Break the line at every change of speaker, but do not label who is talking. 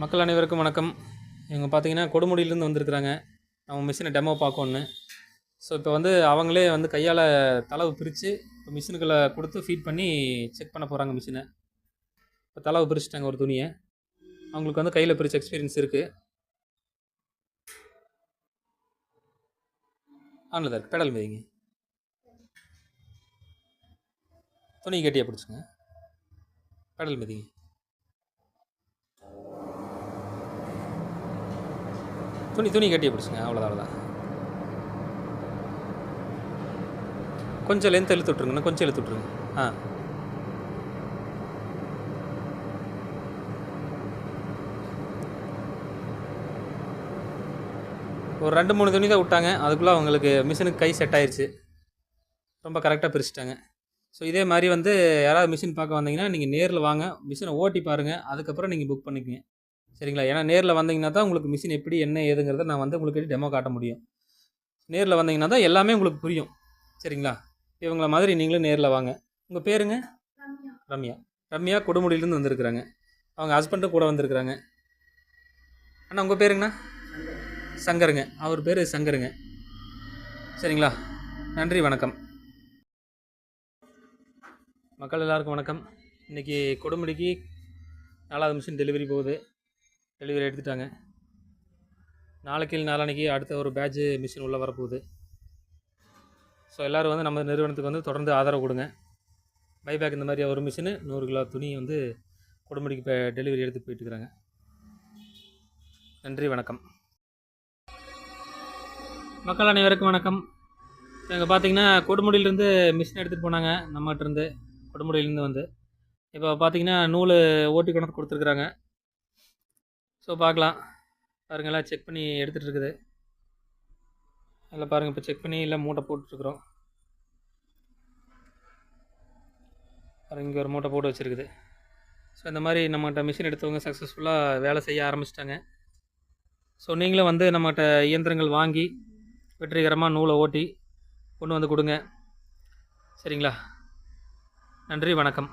மக்கள் அனைவருக்கும் வணக்கம். இவங்க பார்த்தீங்கன்னா கொடுமுடியிலேருந்து வந்திருக்கிறாங்க. அவங்க மிஷினை டெமோ பார்க்கணுன்னு ஸோ இப்போ வந்து அவங்களே வந்து கையால் தளவு பிரித்து இப்போ மிஷினுக்குள்ளே கொடுத்து ஃபீட் பண்ணி செக் பண்ண போகிறாங்க மிஷினை இப்போ தளவு பிரிச்சுட்டாங்க ஒரு துணியை. அவங்களுக்கு வந்து கையில் பிரித்த எக்ஸ்பீரியன்ஸ் இருக்குது ஆனில் தான் பெடல் மிதிங்க துணி கட்டியாக பிடிச்சிங்க. பெடல் மிதிங்க துணி துணி கட்டி பிடிச்சிங்க. அவ்வளோதான் அவ்வளோதான் கொஞ்சம் லென்த் இழுத்து விட்ருங்கண்ணா கொஞ்சம் இழுத்து விட்ருங்க ஆ. ஒரு ரெண்டு மூணு துணி தான் விட்டாங்க. அதுக்குள்ளே அவங்களுக்கு மிஷினுக்கு கை செட் ஆயிடுச்சு ரொம்ப கரெக்டாக பிரிச்சுட்டாங்க. ஸோ இதே மாதிரி வந்து யாராவது மிஷின் பார்க்க வந்தீங்கன்னா நீங்கள் நேரில் வாங்க. மிஷினை ஓட்டி பாருங்கள் அதுக்கப்புறம் நீங்கள் புக் பண்ணிக்கங்க. சரிங்களா? ஏன்னா நேரில் வந்தீங்கன்னா தான் உங்களுக்கு மிஷின் எப்படி என்ன ஏதுங்கிறத நான் வந்து உங்களுக்கு டெமோ காட்ட முடியும். நேரில் வந்தீங்கன்னா தான் எல்லாமே உங்களுக்கு புரியும். சரிங்களா? இவங்கள மாதிரி நீங்களும் நேரில் வாங்க. உங்கள் பேருங்க? ரம்யா. ரம்யா கொடுமுடியிலேருந்து வந்திருக்கிறாங்க. அவங்க ஹஸ்பண்டும் கூட வந்திருக்கிறாங்க. அண்ணா உங்கள் பேருங்கண்ணா? சங்கருங்க. அவர் பேர் சங்கருங்க. சரிங்களா? நன்றி வணக்கம். மக்கள் எல்லாருக்கும் வணக்கம். இன்றைக்கி கொடுமுடிக்கு நாலாவது மிஷின் டெலிவரி போகுது. டெலிவரி எடுத்துட்டாங்க. நாளைக்கு இல்லை நாளான்னைக்கு அடுத்த ஒரு பேட்ச் மிஷின் உள்ளே வரப்போகுது. ஸோ எல்லோரும் வந்து நம்ம நிறுவனத்துக்கு வந்து தொடர்ந்து ஆதரவு கொடுங்க. பைபேக் இந்த மாதிரி ஒரு மிஷினு நூறு கிலோ துணி வந்து கொடுமுடிக்கு இப்போ டெலிவரி எடுத்து போயிட்டுருக்குறாங்க நன்றி வணக்கம். மக்கள் அனைவருக்கும் வணக்கம். இங்கே பார்த்தீங்கன்னா கொடுமுடியிலேருந்து மிஷின் எடுத்துகிட்டு போனாங்க நம்மகிட்டருந்து கொடுமுடியிலேருந்து வந்து. இப்போ பார்த்தீங்கன்னா நூல் ஓட்டி கணக்கு கொடுத்துருக்குறாங்க. ஸோ பார்க்கலாம். பாருங்களா செக் பண்ணி எடுத்துகிட்டு இருக்குது. அதில் பாருங்கள் இப்போ செக் பண்ணி இல்லை மூட்டை போட்டுருக்குறோம். பாருங்க இங்கே ஒரு மூட்டை போட்டு வச்சுருக்குது. ஸோ இந்த மாதிரி நம்மகிட்ட மிஷின் எடுத்தவங்க சக்ஸஸ்ஃபுல்லாக வேலை செய்ய ஆரம்பிச்சிட்டாங்க. ஸோ நீங்களும் வந்து நம்மகிட்ட இயந்திரங்கள் வாங்கி வெற்றிகரமாக நூலை ஓட்டி கொண்டு வந்து கொடுங்க. சரிங்களா? நன்றி வணக்கம்.